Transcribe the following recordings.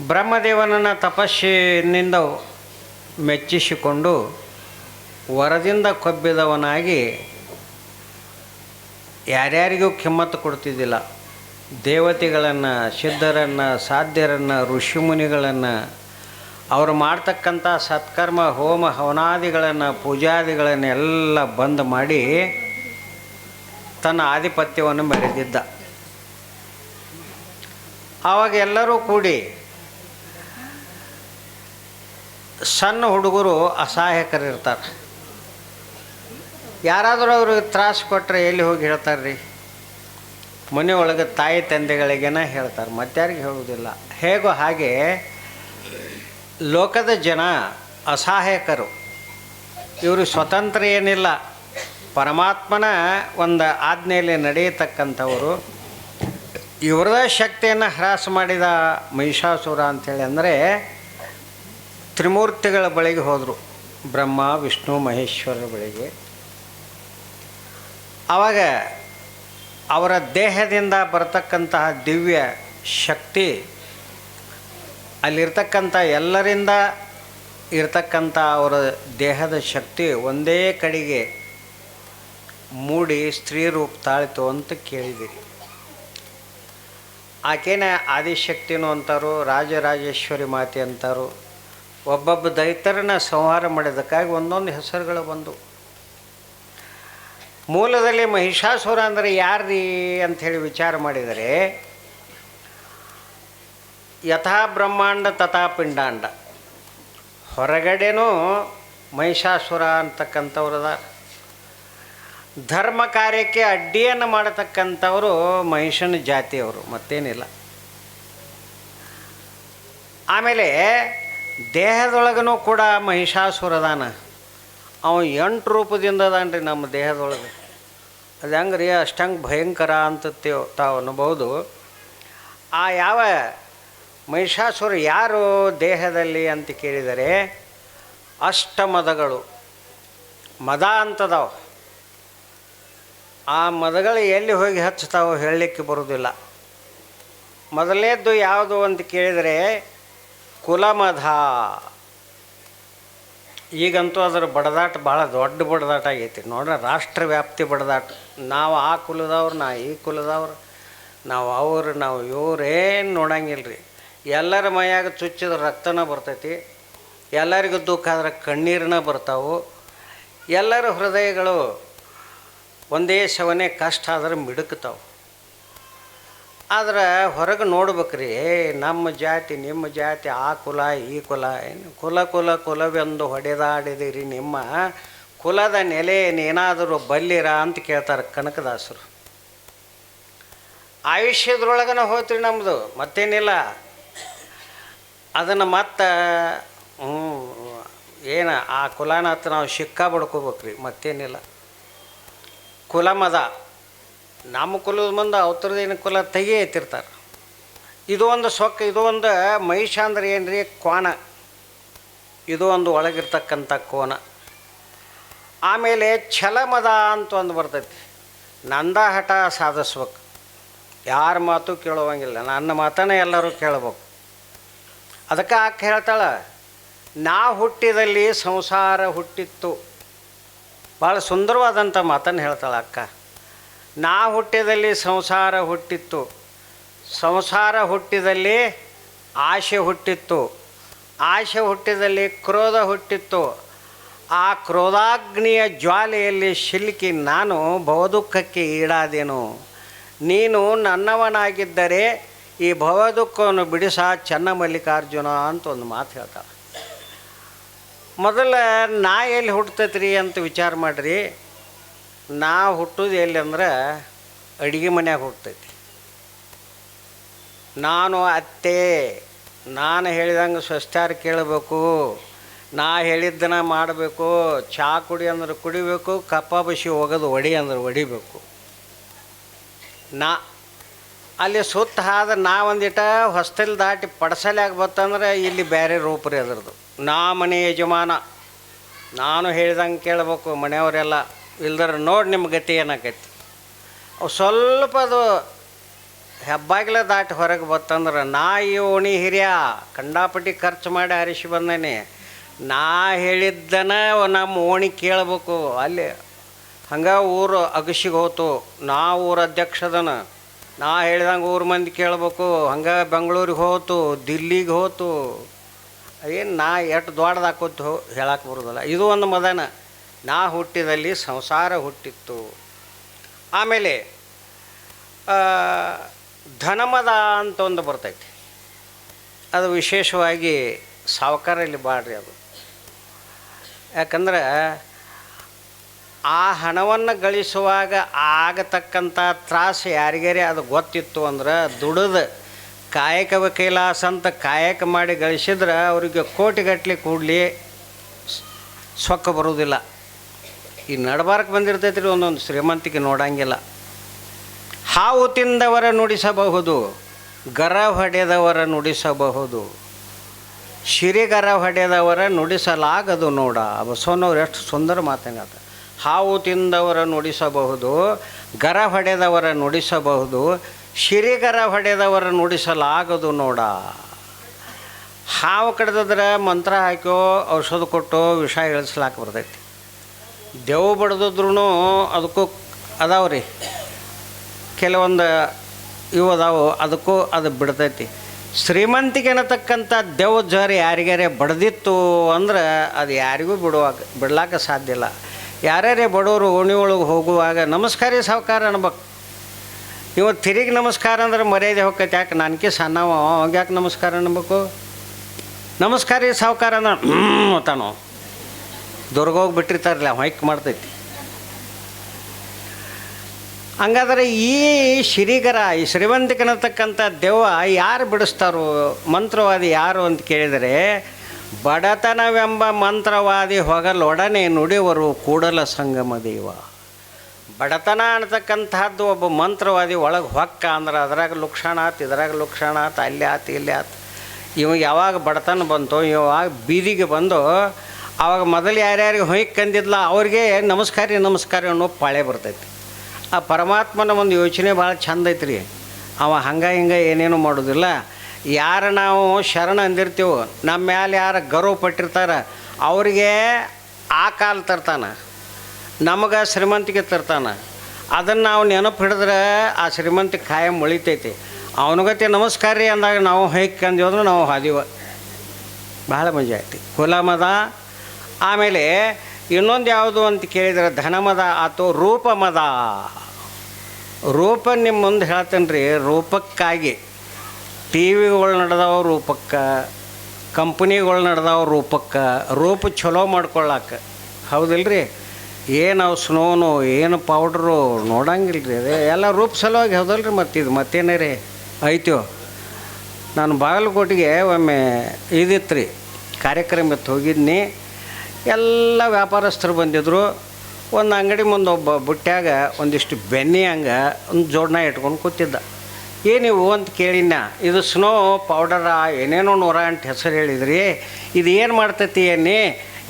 ಬ್ರಹ್ಮದೇವನನ್ನು ತಪಸ್ಸಿನಿಂದ ಮೆಚ್ಚಿಸಿಕೊಂಡು ವರದಿಂದ ಕೊಬ್ಬಿದವನಾಗಿ ಯಾರ್ಯಾರಿಗೂ ಕಿಮ್ಮತ್ತು ಕೊಡ್ತಿದ್ದಿಲ್ಲ. ದೇವತೆಗಳನ್ನು, ಸಿದ್ಧರನ್ನು, ಸಾಧ್ಯರನ್ನು, ಋಷಿಮುನಿಗಳನ್ನು, ಅವರು ಮಾಡ್ತಕ್ಕಂಥ ಸತ್ಕರ್ಮ, ಹೋಮ, ಹವನಾದಿಗಳನ್ನು, ಪೂಜಾದಿಗಳನ್ನೆಲ್ಲ ಬಂದ್ ಮಾಡಿ ತನ್ನ ಆಧಿಪತ್ಯವನ್ನು ಮೆರೆದಿದ್ದ. ಆವಾಗ ಎಲ್ಲರೂ ಕೂಡಿ ಸಣ್ಣ ಹುಡುಗರು ಅಸಹಾಯಕರಿರ್ತಾರೆ. ಯಾರಾದರೂ ಅವ್ರಿಗೆ ತ್ರಾಸು ಕೊಟ್ಟರೆ ಎಲ್ಲಿ ಹೋಗಿ ಹೇಳ್ತಾರೆ ರೀ ಮನೆಯೊಳಗೆ ತಾಯಿ ತಂದೆಗಳಿಗೇನ ಹೇಳ್ತಾರೆ ಮತ್ತಾರಿಗೆ ಹೇಳುವುದಿಲ್ಲ ಹೇಗೋ ಹಾಗೆ ಲೋಕದ ಜನ ಅಸಹಾಯಕರು. ಇವರು ಸ್ವತಂತ್ರ ಏನಿಲ್ಲ. ಪರಮಾತ್ಮನ ಒಂದು ಆಜ್ಞೆಯಲ್ಲಿ ನಡೆಯತಕ್ಕಂಥವರು. ಇವರದ ಶಕ್ತಿಯನ್ನು ಹ್ರಾಸ ಮಾಡಿದ ಮಹಿಷಾಸುರ ಅಂಥೇಳಿ ಅಂದರೆ ತ್ರಿಮೂರ್ತಿಗಳ ಬಳಿಗೆ ಹೋದರು. ಬ್ರಹ್ಮ, ವಿಷ್ಣು, ಮಹೇಶ್ವರರ ಬಳಿಗೆ. ಆವಾಗ ಅವರ ದೇಹದಿಂದ ಬರತಕ್ಕಂತಹ ದಿವ್ಯ ಶಕ್ತಿ ಅಲ್ಲಿರ್ತಕ್ಕಂಥ ಎಲ್ಲರಿಂದ ಇರತಕ್ಕಂಥ ಅವರ ದೇಹದ ಶಕ್ತಿ ಒಂದೇ ಕಡೆಗೆ ಮೂಡಿ ಸ್ತ್ರೀ ರೂಪ ತಾಳಿತು ಅಂತ ಕೇಳಿದಿರಿ. ಆಕೆನ ಆದಿಶಕ್ತಿನೂ ಅಂತಾರೋ, ರಾಜರಾಜೇಶ್ವರಿ ಮಾತೆ ಅಂತಾರು ಒಬ್ಬೊಬ್ಬ ದೈತ್ಯರನ್ನ ಸಂಹಾರ ಮಾಡಿದ್ದಕ್ಕಾಗಿ ಒಂದೊಂದು ಹೆಸರುಗಳು ಬಂದವು ಮೂಲದಲ್ಲಿ ಮಹಿಷಾಸುರ ಅಂದರೆ ಯಾರ್ರಿ ಅಂಥೇಳಿ ವಿಚಾರ ಮಾಡಿದರೆ, ಯಥಾ ಬ್ರಹ್ಮಾಂಡ ತಥಾ ಪಿಂಡಾಂಡ. ಹೊರಗಡೆನೂ ಮಹಿಷಾಸುರ ಅಂತಕ್ಕಂಥವ್ರು ಅದ ಧರ್ಮ ಕಾರ್ಯಕ್ಕೆ ಅಡ್ಡಿಯನ್ನು ಮಾಡತಕ್ಕಂಥವರು ಮಹಿಷನ ಜಾತಿಯವರು, ಮತ್ತೇನಿಲ್ಲ. ಆಮೇಲೆ ದೇಹದೊಳಗನೂ ಕೂಡ ಮಹಿಷಾಸುರದಾನ. ಅವ ಎಂಟು ರೂಪದಿಂದ ರೀ ನಮ್ಮ ದೇಹದೊಳಗೆ. ಅದು ಹೆಂಗೆ ರೀ ಅಷ್ಟಂಗೆ ಭಯಂಕರ ಅಂತ ತೇವ್- ತಾವು ಅನ್ಬೋದು. ಆ ಯಾವ ಮಹಿಷಾಸುರ ಯಾರು ದೇಹದಲ್ಲಿ ಅಂತ ಕೇಳಿದರೆ ಅಷ್ಟಮದಗಳು. ಮದ ಅಂತದಾವ. ಆ ಮದಗಳು ಎಲ್ಲಿ ಹೋಗಿ ಹಚ್ಚುತ್ತಾವೋ ಹೇಳಲಿಕ್ಕೆ ಬರೋದಿಲ್ಲ. ಮೊದಲನೇದ್ದು ಯಾವುದು ಅಂತ ಕೇಳಿದರೆ ಕುಲಮದ ಈಗಂತೂ ಅದರ ಬಡದಾಟ ಭಾಳ ದೊಡ್ಡ ಬಡದಾಟ ಆಗೈತಿ. ನೋಡ್ರಿ, ರಾಷ್ಟ್ರವ್ಯಾಪ್ತಿ ಬಡದಾಟ. ನಾವು ಆ ಕುಲದವ್ರು, ನಾ ಈ ಕುಲದವ್ರು, ನಾವು ಅವ್ರು, ನಾವು ಇವ್ರೇನು ನೋಡಂಗಿಲ್ಲ ರೀ ಎಲ್ಲರ ಮೈಯಾಗ ಚುಚ್ಚಿದ ರಕ್ತನ ಬರ್ತೈತಿ. ಎಲ್ಲರಿಗೂ ದುಃಖ ಆದ್ರೆ ಕಣ್ಣೀರನ್ನ ಬರ್ತಾವು. ಎಲ್ಲರ ಹೃದಯಗಳು ಒಂದೇ ಶವನೇ ಕಷ್ಟ ಆದ್ರೆ ಮಿಡುಕ್ತಾವೆ. ಆದ್ರೆ ಹೊರಗೆ ನೋಡ್ಬೇಕ್ರಿ ನಮ್ಮ ಜಾತಿ, ನಿಮ್ಮ ಜಾತಿ, ಆ ಕುಲ, ಈ ಕುಲ ಕುಲ ಕುಲ, ಕುಲವೆಂದು ಹೊಡೆದಾಡಿದಿರಿ ನಿಮ್ಮ ಕುಲದ ನೆಲೆಯನ್ನೇನಾದರೂ ಬಲ್ಲಿರ ಅಂತ ಕೇಳ್ತಾರೆ ಕನಕದಾಸರು. ಆಯುಷ್ಯದ್ರೊಳಗನ ಹೋತ್ರಿ ನಮ್ಮದು ಮತ್ತೇನಿಲ್ಲ. ಅದನ್ನು ಮತ್ತೆ ಹ್ಞೂ ಏನು, ಆ ಕುಲನ ಹತ್ರ ನಾವು ಸಿಕ್ಕಾ ಬಡ್ಕೋಬೇಕ್ರಿ ಮತ್ತೇನಿಲ್ಲ. ಕುಲ ಮದ ನಮ್ಮ ಕುಲದ ಮುಂದೆ ಅವತರದೇನು ಕುಲ ತೆಗೆ ಎತ್ತಿರ್ತಾರೆ. ಇದು ಒಂದು ಸೊಕ್ಕ, ಇದು ಒಂದು ಮಹಿಷ ಅಂದ್ರೆ ಏನು ರೀ ಕೋಣ ಇದು ಒಂದು ಒಳಗಿರ್ತಕ್ಕಂಥ ಕೋನ. ಆಮೇಲೆ ಛಲಮದ ಅಂತ ಒಂದು ಬರ್ತೈತಿ. ನಂದ ಹಠ ಸಾಧಿಸ್ಬೇಕು. ಯಾರ ಮಾತು ಕೇಳುವಂಗಿಲ್ಲ. ನನ್ನ ಮಾತನ್ನೇ ಎಲ್ಲರೂ ಕೇಳ್ಬೇಕು. ಅದಕ್ಕೆ ಆಕೆ ಹೇಳ್ತಾಳೆ, ನಾ ಹುಟ್ಟಿದಲ್ಲಿ ಸಂಸಾರ ಹುಟ್ಟಿತ್ತು. ಭಾಳ ಸುಂದರವಾದಂಥ ಮಾತನ್ನು ಹೇಳ್ತಾಳೆ ಅಕ್ಕ. ನಾ ಹುಟ್ಟಿದಲ್ಲಿ ಸಂಸಾರ ಹುಟ್ಟಿತ್ತು. ಸಂಸಾರ ಹುಟ್ಟಿದಲ್ಲಿ ಆಶೆ ಹುಟ್ಟಿತ್ತು. ಆಶೆ ಹುಟ್ಟಿದಲ್ಲಿ ಕ್ರೋಧ ಹುಟ್ಟಿತ್ತು. ಆ ಕ್ರೋಧಾಗ್ನಿಯ ಜ್ವಾಲೆಯಲ್ಲಿ ಶಿಲ್ಕಿ ನಾನು ಭವದುಃಖಕ್ಕೆ ಈಡಾದೆನು. ನೀನು ನನ್ನವನಾಗಿದ್ದರೆ ಈ ಭವದುಃಖವನ್ನು ಬಿಡಿಸ ಚನ್ನಮಲ್ಲಿಕಾರ್ಜುನ ಅಂತ ಒಂದು ಮಾತು ಹೇಳ್ತಾಳೆ ಮೊದಲ ನಾ ಎಲ್ಲಿ ಹುಟ್ಟತೈತ್ರಿ ಅಂತ ವಿಚಾರ ಮಾಡಿರಿ. ನಾ ಹುಟ್ಟೋದು ಎಲ್ಲಿ ಅಂದ್ರೆ ಅಡುಗೆ ಮನ್ಯಾಗ ಹುಟ್ಟೈತಿ ನಾನು ಅತ್ತೆ, ನಾನು ಹೇಳಿದಂಗೆ ಸ್ವಸ್ಥಾರ ಕೇಳಬೇಕು, ನಾ ಹೇಳಿದ್ದನ್ನ ಮಾಡಬೇಕು ಚಹಾ ಕುಡಿ ಅಂದ್ರೆ ಕುಡಿಬೇಕು, ಕಪ್ಪ ಬಸಿ ಹೋಗೋದು ಒಡಿ ಅಂದ್ರೆ ಹೊಡಿಬೇಕು ನಾ ಅಲ್ಲಿ ಸುತ್ತ ಆದ ನಾ ಒಂದಿಟ ಹೊಸ್ತಲ್ ದಾಟಿ ಪಡಸಲ್ಯಾಗ ಬತ್ತಂದ್ರೆ ಇಲ್ಲಿ ಬೇರೆ ರೂಪರಿ ಅದರದು ನಾ ಮನೆ ಯಜಮಾನ, ನಾನು ಹೇಳ್ದಂಗೆ ಕೇಳಬೇಕು ಮನೆಯವರೆಲ್ಲ. ಇಲ್ದರ ನೋಡಿ ನಿಮ್ಮ ಗತಿ ಏನಾಗೈತಿ? ಅವು ಸ್ವಲ್ಪ ಅದು ಹೆಬ್ಬಾಗಿಲ ದಾಟಿ ಹೊರಗೆ ಬತ್ತಂದ್ರೆ, ನಾ ಈ ಓಣಿ ಹಿರಿಯ, ಕಂಡಾಪಟ್ಟಿ ಖರ್ಚು ಮಾಡಿ ಹರಿಸಿ ಬಂದೇನೆ. ನಾ ಹೇಳಿದ್ದನ ನಮ್ಮ ಓಣಿ ಕೇಳಬೇಕು. ಅಲ್ಲಿ ಹಂಗೆ ಊರು ಅಗಸಿಗೆ ಹೋತು. ನಾ ಊರ ಅಧ್ಯಕ್ಷದನ ನಾ ಹೇಳ್ದಂಗೆ ಊರು ಮಂದಿ ಕೇಳಬೇಕು. ಹಂಗೆ ಬೆಂಗಳೂರಿಗೆ ಹೋತು, ದಿಲ್ಲಿಗೆ ಹೋತು. ಏನು ನಾ ಎಷ್ಟು ದೊಡ್ಡದಾಕೋತು ಹೇಳಕ್ಕೆ ಬರೋದಲ್ಲ. ಇದು ಒಂದು ಮದನ. ನಾ ಹುಟ್ಟಿದಲ್ಲಿ ಸಂಸಾರ ಹುಟ್ಟಿತ್ತು. ಆಮೇಲೆ ಧನಮದ ಅಂತ ಒಂದು ಬರ್ತೈತಿ. ಅದು ವಿಶೇಷವಾಗಿ ಸಾವುಕಾರಲ್ಲಿ ಬಾಡ್ರಿ ಅದು. ಯಾಕಂದ್ರೆ, ಆ ಹಣವನ್ನು ಗಳಿಸುವಾಗ ಆಗತಕ್ಕಂಥ ತ್ರಾಸು ಯಾರಿಗಾರಿ ಅದು ಗೊತ್ತಿತ್ತು ಅಂದ್ರೆ ದುಡಿದು ಕಾಯಕ ಕೈಲಾಸ ಅಂತ ಕಾಯಕ ಮಾಡಿ ಗಳಿಸಿದ್ರೆ ಅವರಿಗೆ ಕೋಟಿಗಟ್ಟಲೆ ಕೂಡಲಿ ಸೊಕ್ಕ ಬರುವುದಿಲ್ಲ ಈ ನಡಬಾರಕ್ಕೆ ಬಂದಿರ್ತೈತಿ ರೀ ಒಂದೊಂದು ಶ್ರೀಮಂತಿಕೆ ನೋಡಂಗಿಲ್ಲ. ಹಾವು ತಿಂದವರ ನುಡಿಸಬಹುದು, ಗರ ಹೊಡೆದವರ ನುಡಿಸಬಹುದು ಶಿರಿಗರ ಹೊಡೆದವರ ನುಡಿಸಲಾಗದು ನೋಡ. ಬಸವನವ್ರು ಎಷ್ಟು ಸುಂದರ ಮಾತನಾಡ ಹಾವು ತಿಂದವರ ನುಡಿಸಬಹುದು, ಗರ ಹೊಡೆದವರ ನುಡಿಸಬಹುದು ಶಿರಿಗರ ಹೊಡೆದವರ ನುಡಿಸಲಾಗದು ನೋಡ. ಹಾವು ಕಡ್ದಿದ್ರೆ ಮಂತ್ರ ಹಾಕ್ಯೋ, ಔಷಧ ಕೊಟ್ಟು, ವಿಷ ಇಳಿಸ್ಲಾಕ ಬರ್ತೈತಿ. ದೆವ್ ಬಡ್ದಿದ್ರು ಅದಕ್ಕೂ ಅದಾವೆ ರೀ. ಕೆಲವೊಂದು ಇವು ಅದಾವು, ಅದಕ್ಕೂ ಅದು ಬಿಡ್ತೈತಿ. ಶ್ರೀಮಂತಿಗೆ ಅನ್ನತಕ್ಕಂಥ ದೆವ್ ಜ್ವರ ಯಾರಿಗಾರೇ ಬಡ್ದಿತ್ತು ಅಂದ್ರೆ ಅದು ಯಾರಿಗೂ ಬಿಡುವಾಗ, ಬಿಡ್ಲಾಕ ಸಾಧ್ಯ ಇಲ್ಲ. ಯಾರ್ಯಾರೇ ಬಡವರು ಓಣಿ ಒಳಗೆ ಹೋಗುವಾಗ, ನಮಸ್ಕಾರ ಸಾವುಕಾರ ಅನ್ಬೇಕು. ಇವತ್ತು ತಿರುಗಿ ನಮಸ್ಕಾರ ಅಂದ್ರೆ ಮರ್ಯಾದೆ ಹೋಗ್ತೈತೆ, ಯಾಕೆ ನನಗೆ ಸಣ್ಣವ, ಯಾಕೆ ನಮಸ್ಕಾರ ಅನ್ಬೇಕು? ನಮಸ್ಕಾರ ಸಾವುಕಾರ ಅಂದ್ರೆ ಅಂತಾನೋ. ದುರ್ಗೋಗಿ ಬಿಟ್ಟಿರ್ತಾರಲ್ಲ ಹೊಯ್ಕ್ ಮಾಡ್ತೈತಿ. ಹಂಗಾದ್ರೆ ಈ ಶ್ರೀಗರ, ಈ ಶ್ರೀಮಂತಿಕನತಕ್ಕಂಥ ದೆವ್ವ ಯಾರು ಬಿಡಿಸ್ತಾರೋ, ಮಂತ್ರವಾದಿ ಯಾರು ಅಂತ ಕೇಳಿದರೆ, ಬಡತನವೆಂಬ ಮಂತ್ರವಾದಿ ಹೊಗಲೊಡನೆ ನುಡಿವರು ಕೂಡಲ ಸಂಗಮ ದೇವ. ಬಡತನ ಅನ್ನತಕ್ಕಂತಹದ್ದು ಒಬ್ಬ ಮಂತ್ರವಾದಿ ಒಳಗೆ ಹೊಕ್ಕ ಅಂದ್ರೆ ಅದ್ರಾಗ ಲುಕ್ಷಣ ಆತು, ಇದ್ರಾಗ ಲುಕ್ಷಣ ಆತು, ಅಲ್ಲಿ ಆತು, ಇಲ್ಲಿ ಆತು. ಇವಾಗ ಯಾವಾಗ ಬಡತನ ಬಂತು, ಇವಾಗ ಬೀದಿಗೆ ಬಂದು ಆವಾಗ ಮೊದಲು ಯಾರ್ಯಾರಿಗೆ ಹೊಯ್ಕಂದಿದ್ಲ ಅವ್ರಿಗೆ ನಮಸ್ಕಾರ ರೀ, ನಮಸ್ಕಾರ ಅನ್ನೋ ಪಾಳೆ ಬರ್ತೈತಿ. ಆ ಪರಮಾತ್ಮನ ಒಂದು ಯೋಚನೆ ಭಾಳ ಚಂದ ಐತ್ರಿ. ಅವ ಹಂಗೆ ಹಿಂಗೆ ಏನೇನು ಮಾಡೋದಿಲ್ಲ. ಯಾರು ನಾವು ಶರಣ ಅಂದಿರ್ತೀವೋ, ನಮ್ಮ ಮ್ಯಾಲೆ ಯಾರು ಗೌರವ ಪಟ್ಟಿರ್ತಾರೆ, ಅವರಿಗೆ ಆ ಕಾಲ ತರ್ತಾನೆ. ನಮಗೆ ಶ್ರೀಮಂತಿಗೆ ತರ್ತಾನೆ. ಅದನ್ನು ನಾವು ನೆನಪು ಹಿಡಿದ್ರೆ ಆ ಶ್ರೀಮಂತಿ ಖಾಯಂ ಉಳಿತೈತಿ. ಅವನಿಗತ್ತೆ ನಮಸ್ಕಾರ ರೀ ಅಂದಾಗ ನಾವು ಹೈಕ್ ಅಂದ್ರೆ ನಾವು ಹಾದಿವ. ಭಾಳ ಮಜಾ ಐತಿ ಕುಲಮದ ಆಮೇಲೆ ಇನ್ನೊಂದು ಯಾವುದು ಅಂತ ಕೇಳಿದ್ರೆ ಧನಮದ ಆತು ರೂಪಮದ. ರೂಪ ನಿಮ್ಮ ಮುಂದೆ ಹೇಳ್ತೇನೆ ರೀ, ರೂಪಕ್ಕಾಗಿ. ಟಿ ವಿಗಳು ನಡೆದವ ರೂಪಕ್ಕೆ, ಕಂಪ್ನಿಗಳು ನಡೆದವ ರೂಪಕ್ಕೆ, ರೂಪ ಚಲೋ ಮಾಡ್ಕೊಳ್ಳಾಕ. ಹೌದಿಲ್ರಿ? ಏನು ಅವು ಸ್ನೋನು, ಏನು ಪೌಡ್ರು ನೋಡಂಗಿಲ್ಲ ರೀ ಅದೇ. ಎಲ್ಲ ರೂಪ ಸಲುವಾಗಿ ಹೌದಲ್ರಿ ಮತ್ತು ಇದು ಮತ್ತೇನೇ ರೀ? ಐತೋ ನಾನು ಬಾಗಲಕೋಟೆಗೆ ಒಮ್ಮೆ ಇದಿತ್ತು ರೀ ಕಾರ್ಯಕ್ರಮಕ್ಕೆ ಹೋಗಿದ್ನಿ. ಎಲ್ಲ ವ್ಯಾಪಾರಸ್ಥರು ಬಂದಿದ್ದರು ಒಂದು ಅಂಗಡಿ ಮುಂದೆ ಒಬ್ಬ ಬುಟ್ಟ್ಯಾಗ ಒಂದಿಷ್ಟು ಬೆನ್ನಿ ಹಂಗೆ ಒಂದು ಜೋಡ್ನ ಇಟ್ಕೊಂಡು ಕೂತಿದ್ದ. ಏನಿವು ಅಂತ ಕೇಳಿನ ಇದು ಸ್ನೋ ಪೌಡರ ಏನೇನೋ ನೂರ ಅಂತ ಹೆಸರು ಹೇಳಿದ್ರಿ. ಇದು ಏನು ಮಾಡ್ತೈತಿ ಏನಿ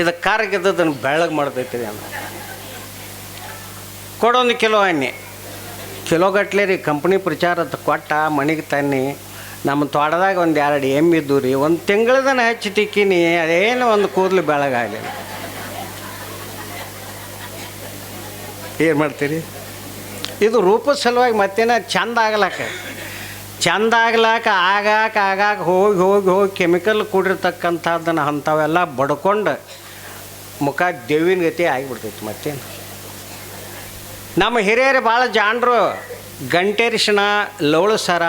ಇದು ಕಾರ್ಗಿದ್ದದನ್ನು ಬೆಳ್ಳಗೆ ಮಾಡ್ತೈತಿ ಅಂತ ಕೊಡೊಂದು ಕಿಲೋ ಅನ್ನಿ. ಕಿಲೋಗಟ್ಲೆ ರೀ, ಕಂಪ್ನಿ ಪ್ರಚಾರದ ಕೊಟ್ಟ ಮನೆಗೆ ತನ್ನಿ. ನಮ್ಮ ತೋಟದಾಗ ಒಂದು ಎರಡು ಎಮ್ಮೆ ಇದ್ದು ರೀ, ಒಂದು ತಿಂಗಳದನ ಹಚ್ಚಿ ಟಿಕ್ಕಿನಿ, ಅದೇನು ಒಂದು ಕೂದಲು ಬೆಳಗಾಗಲಿಲ್ಲ ಏನು ಮಾಡ್ತೀರಿ? ಇದು ರೂಪದ ಸಲುವಾಗಿ ಮತ್ತೇನ ಚಂದ ಆಗ್ಲಾಕ. ಚಂದ ಆಗ್ಲಾಕ, ಆಗಾಕ ಆಗಾಕ ಹೋಗಿ ಹೋಗಿ ಹೋಗಿ ಕೆಮಿಕಲ್ ಕೂಡಿರ್ತಕ್ಕಂಥದ್ದನ್ನು ಅಂಥವೆಲ್ಲ ಬಡ್ಕೊಂಡು ಮುಖ ದೇವಿನ ಗತಿ ಆಗಿಬಿಡ್ತೈತಿ ಮತ್ತೇನು. ನಮ್ಮ ಹಿರಿಯರು ಭಾಳ ಜಾಣರು ಗಂಟೆರಿಶಿನ ಲೋಳು ಸರ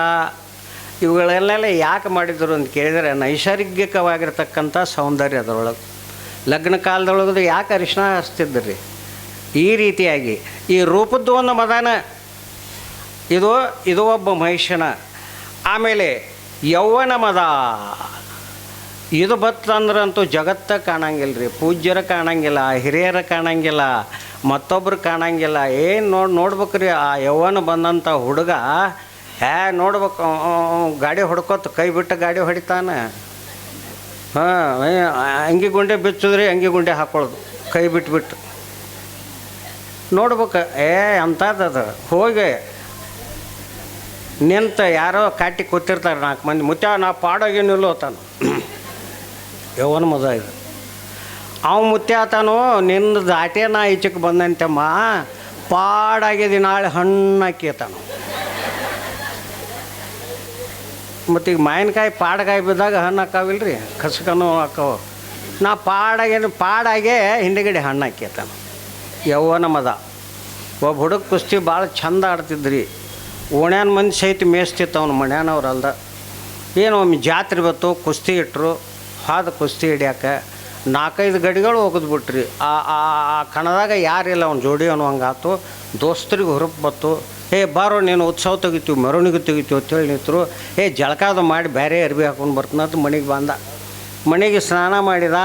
ಇವುಗಳನ್ನೆಲ್ಲ ಯಾಕೆ ಮಾಡಿದರು ಅಂತ ಕೇಳಿದರೆ ನೈಸರ್ಗಿಕವಾಗಿರ್ತಕ್ಕಂಥ ಸೌಂದರ್ಯ ಅದರೊಳಗೆ. ಲಗ್ನ ಕಾಲದೊಳಗದು ಯಾಕೆ ಅರಿಶಿನ ಹಚ್ತಿದ್ರಿ? ಈ ರೀತಿಯಾಗಿ. ಈ ರೂಪದ್ದು ಒಂದು ಮದನ. ಇದು ಇದು ಒಬ್ಬ ಮಹಿಷನ. ಆಮೇಲೆ ಯೌವನ ಮದ. ಇದು ಬತ್ತಂದ್ರಂತೂ ಜಗತ್ತ ಕಾಣಂಗಿಲ್ಲ ರೀ ಪೂಜ್ಯರ ಕಾಣಂಗಿಲ್ಲ, ಹಿರಿಯರ ಕಾಣಂಗಿಲ್ಲ, ಮತ್ತೊಬ್ರು ಕಾಣಂಗಿಲ್ಲ. ಏನು ನೋಡಿ, ನೋಡ್ಬೇಕ್ರಿ ಆ ಯೌವನ ಬಂದಂಥ ಹುಡುಗ ಹ್ಯಾ ನೋಡ್ಬೇಕು ಗಾಡಿ ಹೊಡ್ಕೊತ ಕೈ ಬಿಟ್ಟು ಗಾಡಿ ಹೊಡಿತಾನೆ. ಹಾಂ ಅಂಗಿ ಗುಂಡೆ ಬಿಚ್ಚಿದ್ರಿ ಅಂಗಿ ಗುಂಡೆ ಹಾಕೊಳ್ಳೋದು ಕೈ ಬಿಟ್ಬಿಟ್ಟು. ನೋಡ್ಬೇಕು, ಏ ಅಂಥದ್ದು ಹೋಗಿ. ನಿಂತ ಯಾರೋ ಕಾಟಿ ಕೂತಿರ್ತಾರೆ ನಾಲ್ಕು ಮಂದಿ. ಮುತ್ಯ, ನಾ ಪಾಡೋಗಿ ನಿಲ್ಲೋತಾನು ಯವನ ಮದ ಇದು. ಅವ ಮುತ್ಯ ಆತಾನು ನಿಂದು ದಾಟೇ ನಾ ಈಚಕ್ಕೆ ಬಂದಂತಮ್ಮ, ಪಾಡಾಗಿದೆ ನಾಳೆ ಹಣ್ಣಾಕಿತಾನು ಮತ್ತು ಈಗ ಮಾವಿನಕಾಯಿ ಪಾಡಗಾಯಿ ಬಿದ್ದಾಗ ಹಣ್ಣು ಹಾಕಾವಿಲ್ಲ ರೀ ಕಸಕನೂ ಹಾಕವು. ನಾ ಪಾಡಾಗೇನು, ಪಾಡಾಗೆ ಹಿಂದೆಗಡೆ ಹಣ್ಣು ಹಾಕ್ಯತಾನ. ಯೌವನ ಮದ ಒಬ್ಬ ಹುಡುಗ ಕುಸ್ತಿ ಭಾಳ ಚಂದ ಆಡ್ತಿದ್ರಿ. ಓಣ್ಯಾನ ಮಂದಿ ಸಹಿತ ಮೇಯ್ಸ್ತಿತ್ತು ಅವ್ನು ಮಣ್ಯಾನವ್ರು ಅಲ್ದ. ಏನು ಒಮ್ಮೆ ಜಾತ್ರೆ ಬತ್ತು ಕುಸ್ತಿ ಇಟ್ಟರು ಹಾದ ಕುಸ್ತಿ ಹಿಡ್ಯಾಕ ನಾಲ್ಕೈದು ಗಡಿಗಳು ಒಗದು ಬಿಟ್ರಿ ಆ ಆ ಆ ಕಣದಾಗ ಯಾರಿಲ್ಲ ಅವ್ನು ಜೋಡಿ ಅನ್ನೋ ಹಂಗಾತು ದೋಸ್ತರಿಗೆ ಹುರುಪ್ ಬತ್ತು. ಏ ಬಾರೋ, ನೀನು ಉತ್ಸವ ತೆಗಿತೀವಿ, ಮೆರವಣಿಗೆ ತೆಗಿತೀವಿ ಅಂತೇಳಿ ನಿಂತರು. ಏ ಜಳಕಾದ ಮಾಡಿ ಬೇರೆ ಅರ್ಬಿ ಹಾಕೊಂಡು ಬರ್ತಾನಂತ, ಮನೆಗೆ ಬಂದ. ಮನೆಗೆ ಸ್ನಾನ ಮಾಡಿದ,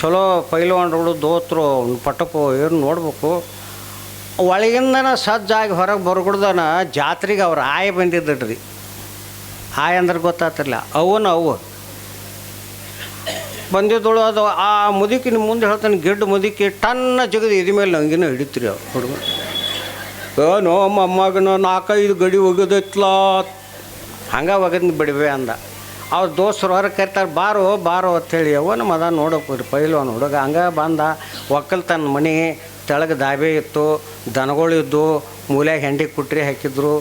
ಚಲೋ ಪೈಲ್ವಾನ್ಗಳು ದೋತ್ರು, ಅವ್ನ ಪಟಕು ಏನು ನೋಡ್ಬೇಕು. ಒಳಗಿಂದನ ಸಜ್ಜಾಗಿ ಹೊರಗೆ ಬರ್ಗುಡ್ದನ ಜಾತ್ರೆಗೆ ಅವ್ರ ಆಯ ಬಂದಿದ್ದಡ್ರಿ ಆಯ ಅಂದ್ರೆ ಗೊತ್ತಾತಿರ್ಲ ಅವನ ಅವು. ಬಂದಿದ್ದಳು ಅದು, ಆ ಮುದುಕಿನ ಮುಂದೆ ಹೇಳ್ತಾನೆ, ಗಿಡ್ಡ ಮುದುಕಿ, ಟನ್ನ ಜಗದು ಇದ ಮೇಲೆ ನಂಗಿನ ಹಿಡಿತೀರಿ ಅವ್ರು ಹುಡುಗ. ಏನೋ ಮೊಮ್ಮಗನ ನಾಲ್ಕೈದು ಗಡಿ ಒಗದೈತ್ಲ ಹಂಗೆ ಒಗದ್ ಬಿಡವೆ ಅಂದ. ಅವ್ರ ದೋಸ್ತರು ಹೊರಗೆ ಕರಿತಾರೆ, ಬಾರೋ ಬಾರೋ ಅಂತೇಳಿ ಅವನ ಮದ ನೋಡೋಕೆ ಪೈಲ್ವನ್ ಹುಡುಗ ಹಂಗೆ ಬಂದ. ಒಕ್ಕಲ್ತನ ಮನೆ, ತೆಳಗೆ ದಾಬೆ ಇತ್ತು ದನಗಳಿದ್ದು ಮೂಲೆ ಹೆಂಡಿ ಕುಟ್ರಿ ಹಾಕಿದ್ರು.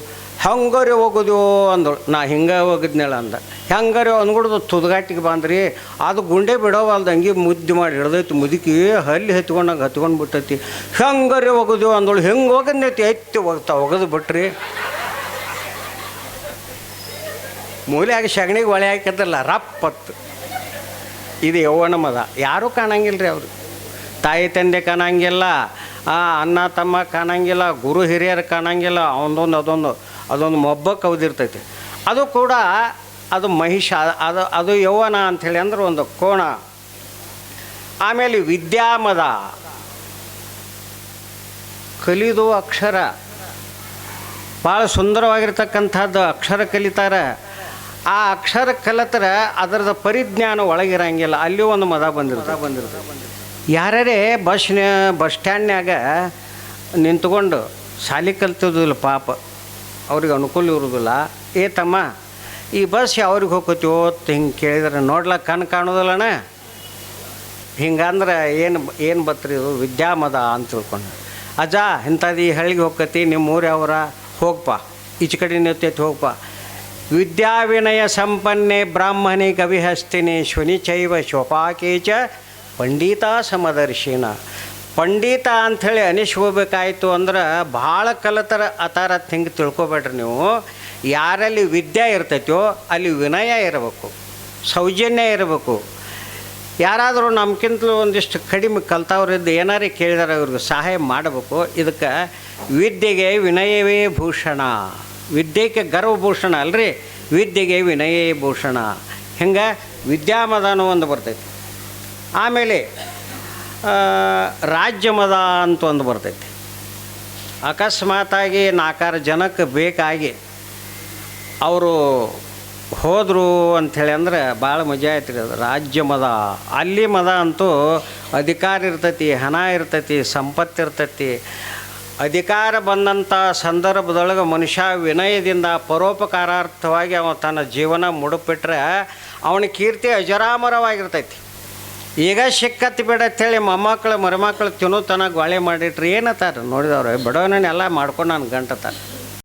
ಹಂಗಾರೆ ಹೋಗೋದು ಅಂದಳು. ನಾ ಹಿಂಗೆ ಹೋಗಿದ್ನೇಳ ಅಂದ. ಹೆಂಗಾರೆ ಅಂದ್ಬಿಡ್ದು ತುದ್ಗಾಟಿಗೆ ಬಂದ್ರಿ, ಅದು ಗುಂಡೆ ಬಿಡೋವಲ್ದು ಹಂಗೆ ಮುದ್ದು ಮಾಡಿ ಹಿಡ್ದೈತಿ, ಮುದುಕಿ ಹಲ್ಲಿ ಹತ್ಕೊಂಡಂಗೆ ಹತ್ಕೊಂಡು ಬಿಟ್ಟೈತಿ. ಹೆಂಗಾರೆ ಹೋಗೋದು ಅಂದಳು. ಹೆಂಗೆ ಹೋಗದ್ನೈತಿ, ಎತ್ತಿ ಹೋಗ್ತಾ ಒಗದು ಬಿಟ್ರಿ. ಮೂಲೆಯಾಗಿ ಸಗಣಿಗೆ ಒಳೆ ಹಾಕಿದ್ರಲ್ಲ ರಪ್ಪತ್ತು ಇದು ಯೌವನ ಮದ ಯಾರೂ ಕಾಣಂಗಿಲ್ಲ ರೀ ಅವರು. ತಾಯಿ ತಂದೆ ಕಾಣಂಗಿಲ್ಲ ಅಣ್ಣ ತಮ್ಮ ಕಾಣಂಗಿಲ್ಲ, ಗುರು ಹಿರಿಯರು ಕಾಣಂಗಿಲ್ಲ, ಅವನೊಂದು ಅದೊಂದು. ಅದೊಂದು ಮೊಬ್ಬ ಕವ್ದಿರ್ತೈತೆ ಅದು ಕೂಡ ಅದು ಮಹಿಷ, ಅದು ಅದು ಯೌವನ ಅಂಥೇಳಿ ಅಂದ್ರೆ ಒಂದು ಕೋಣ. ಆಮೇಲೆ ವಿದ್ಯಾಮದ. ಕಲಿದು ಅಕ್ಷರ. ಭಾಳ ಸುಂದರವಾಗಿರ್ತಕ್ಕಂಥದ್ದು ಅಕ್ಷರ ಕಲಿತಾರೆ. ಆ ಅಕ್ಷರ ಕಲಿತರೆ ಅದರದ ಪರಿಜ್ಞಾನ ಒಳಗಿರಂಗಿಲ್ಲ. ಅಲ್ಲಿ ಒಂದು ಮದ ಬಂದಿರ್ತದೆ ಬಂದಿರ್ತದೆ ಯಾರೇ ಬಸ್ನ ಬಸ್ ಸ್ಟ್ಯಾಂಡ್ನ್ಯಾಗ ನಿಂತ್ಕೊಂಡು ಶಾಲಿ ಕಲ್ತಿದ್ದಿಲ್ಲ ಪಾಪ. ಅವ್ರಿಗೆ ಅನುಕೂಲ ಇರುವುದಿಲ್ಲ ಏ ತಮ್ಮ, ಈ ಬಸ್ ಯಾವ್ರಿಗೆ ಹೋಗ್ಕೋತೀವೋ ಹಿಂಗೆ ಕೇಳಿದ್ರೆ ನೋಡ್ಲಕ್ಕ ಕಣ್ ಕಾಣೋದಿಲ್ಲಣ್ಣ ಹಿಂಗಂದ್ರೆ ಏನು ಏನು ಬತ್ರಿ ಇದು? ವಿದ್ಯಾಮದ ಅಂತ ತಿಳ್ಕೊಂಡು. ಅಜ್ಜ ಇಂಥದ್ದು ಈ ಹಳ್ಳಿಗೆ ಹೋಗ್ಕತಿ ನಿಮ್ಮ ಊರು ಯಾವ್ರ? ಹೋಗಪ್ಪ ಈಚೆ ಕಡೆ ನಿಂತೈತಿ ಹೋಗಪ್ಪ ವಿದ್ಯಾವಿನಯ ಸಂಪನ್ನೆ ಬ್ರಾಹ್ಮಣಿ ಕವಿಹಸ್ತಿನಿ ಶುನಿಚೈವ ಶೋಪಾಕೇಚ ಪಂಡಿತಾ ಸಮದರ್ಶಿನ ಪಂಡಿತ ಅಂಥೇಳಿ ಅನಿಸ್ಕೋಬೇಕಾಯ್ತು ಅಂದ್ರೆ ಭಾಳ ಕಲತರ ಅತಾರ ಹಿಂಗೆ ತಿಳ್ಕೊಬೇಡ್ರಿ ನೀವು. ಯಾರಲ್ಲಿ ವಿದ್ಯೆ ಇರ್ತೈತೋ ಅಲ್ಲಿ ವಿನಯ ಇರಬೇಕು, ಸೌಜನ್ಯ ಇರಬೇಕು. ಯಾರಾದರೂ ನಮ್ಗಿಂತಲೂ ಒಂದಿಷ್ಟು ಕಡಿಮೆ ಕಲ್ತವ್ರಿದ್ದು ಏನಾರೇ ಕೇಳಿದಾರೆ ಅವ್ರಿಗೆ ಸಹಾಯ ಮಾಡಬೇಕು. ಇದಕ್ಕೆ ವಿದ್ಯೆಗೆ ವಿನಯವೇ ಭೂಷಣ. ವಿದ್ಯೆಗೆ ಗರ್ವಭೂಷಣ ಅಲ್ರಿ? ವಿದ್ಯೆಗೆ ವಿನಯೇ ಭೂಷಣ. ಹಿಂಗೆ? ವಿದ್ಯಾಮದಾನ ಒಂದು ಬರ್ತೈತಿ. ಆಮೇಲೆ ರಾಜ್ಯಮದ ಅಂತ ಒಂದು ಬರ್ತೈತಿ. ಅಕಸ್ಮಾತಾಗಿ ನಾಲ್ಕಾರು ಜನಕ್ಕೆ ಬೇಕಾಗಿ ಅವರು ಹೋದರು ಅಂಥೇಳಿ ಅಂದ್ರೆ ಭಾಳ ಮಜಾ ಆಯ್ತು ರೀ ಅದು. ರಾಜ್ಯ ಮದ ಅಲ್ಲಿ ಮದ ಅಂತೂ ಅಧಿಕಾರ ಇರ್ತೈತಿ, ಹಣ ಇರ್ತೈತಿ, ಸಂಪತ್ತು ಇರ್ತೈತಿ. ಅಧಿಕಾರ ಬಂದಂಥ ಸಂದರ್ಭದೊಳಗೆ ಮನುಷ್ಯ ವಿನಯದಿಂದ ಪರೋಪಕಾರಾರ್ಥವಾಗಿ ಅವ ತನ್ನ ಜೀವನ ಮುಡುಪಿಟ್ರೆ ಅವನ ಕೀರ್ತಿ ಅಜರಾಮರವಾಗಿರ್ತೈತಿ. ಈಗ ಸಿಕ್ಕತ್ತಿ ಬೇಡ ಅಂತೇಳಿ ಮೊಮ್ಮಕ್ಕಳು, ಮರಿಮಕ್ಕಳು ತಿನ್ನೋ ತನಕ ಗಾಳಿ ಮಾಡಿಟ್ರಿ. ಏನತ್ತಾರ ನೋಡಿದವ್ರು? ಬಡವನನ್ನೆಲ್ಲ ಮಾಡ್ಕೊಂಡು ನಾನು ಗಂಟತಾರ.